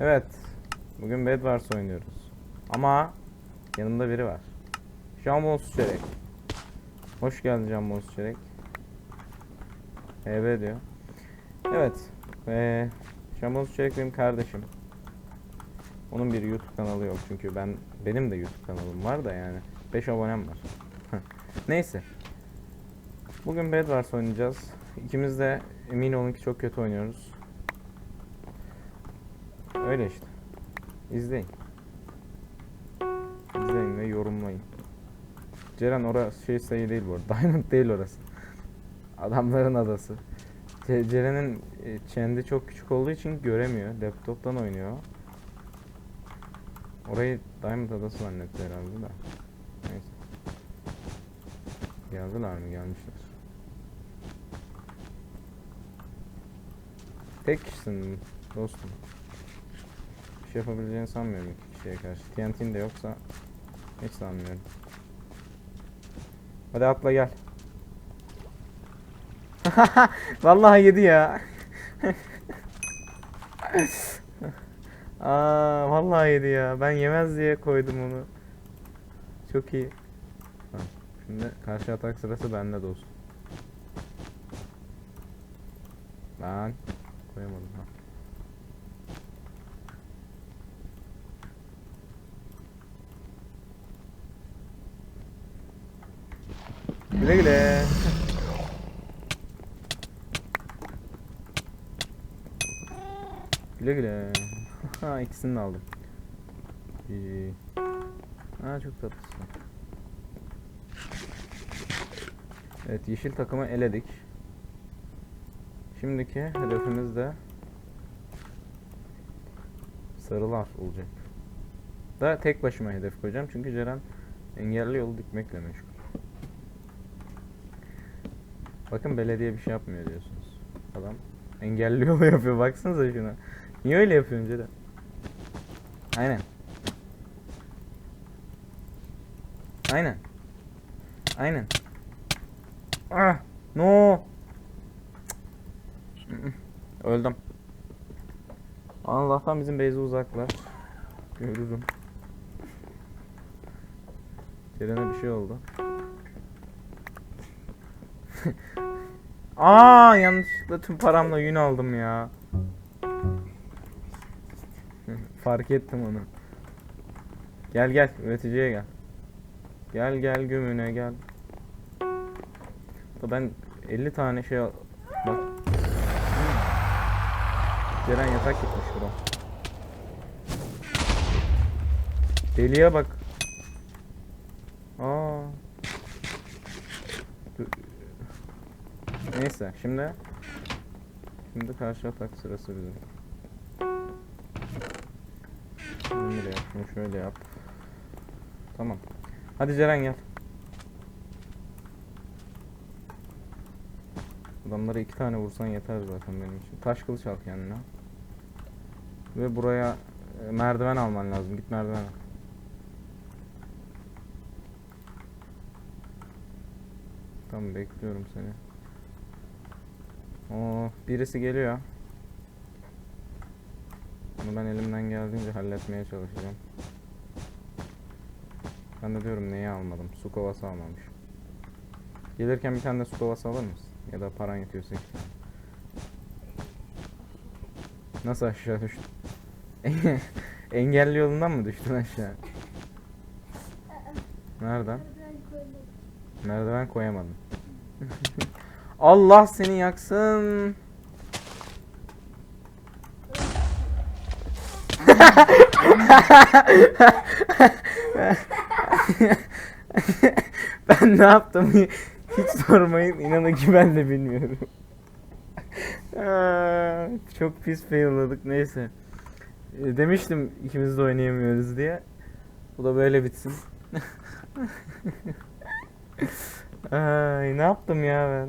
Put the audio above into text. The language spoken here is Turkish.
Evet. Bugün Bedwars oynuyoruz. Ama yanımda biri var. Jambon Çörek. Hoş geldin Jambon Çörek. HB diyor. Evet. Ee, Jambon Çörek benim kardeşim. Onun bir YouTube kanalı yok çünkü ben benim de YouTube kanalım var da yani 5 abonem var. Neyse. Bugün Bedwars oynayacağız. İkimiz de emin olun ki çok kötü oynuyoruz. Öyle işte. İzleyin. İzleyin ve yorumlayın. Ceren orası şey sayı değil bu arada. Diamond değil orası. Adamların adası. Ce- Ceren'in e, kendi çok küçük olduğu için göremiyor. Laptop'tan oynuyor. Orayı Diamond adası zannetti herhalde da. Neyse. Geldiler mi? Gelmişler. Tek kişisin dostum. Şey yapabileceğini sanmıyorum iki kişiye karşı. TNT'in de yoksa hiç sanmıyorum. Hadi atla gel. Vallahi yedi ya. Aa, vallahi yedi ya. Ben yemez diye koydum onu. Çok iyi. Şimdi karşı atak sırası bende dostum. Ben koyamadım ha. Güle güle. güle güle. Ha ikisini de aldım. İyi. Ha çok tatlısın. Evet yeşil takımı eledik. Şimdiki hedefimiz de sarılar olacak. Da tek başıma hedef koyacağım çünkü Ceren engelli yolu dikmekle meşgul. Bakın belediye bir şey yapmıyor diyorsunuz. Adam engelli yolu yapıyor baksanıza şuna. Niye öyle yapıyorsun Ceren? Aynen. Aynen. Aynen. Ah, no. Öldüm. Allah'tan bizim Beyza uzaklar. Görürüm. Ceren'e bir şey oldu. Aa yanlışlıkla tüm paramla yün aldım ya. Fark ettim onu. Gel gel üreticiye gel. Gel gel gömüne gel. Ben 50 tane şey. Bak. Ceren yatak gitmiş bura. Deliye bak. Aa. Neyse şimdi Şimdi karşı atak sırası bizim. Şunu böyle yap, şunu şöyle yap. Tamam. Hadi Ceren gel. Adamlara iki tane vursan yeter zaten benim için. Taş kılıç al kendine. Ve buraya e, merdiven alman lazım. Git merdiven al. Tamam bekliyorum seni. Birisi geliyor. Bunu ben elimden geldiğince halletmeye çalışacağım. Ben de diyorum neyi almadım? Su kovası almamış. Gelirken bir tane de su kovası alır mısın? Ya da paran yetiyorsa iki tane. Nasıl aşağı düştün? Engelli yolundan mı düştün aşağı? Nereden? Merdiven koyamadım. Allah seni yaksın. ben ne yaptım hiç sormayın inanın ki ben de bilmiyorum. Çok pis failladık neyse. E, Demiştim ikimiz de oynayamıyoruz diye. Bu da böyle bitsin. Ay ne yaptım ya ben?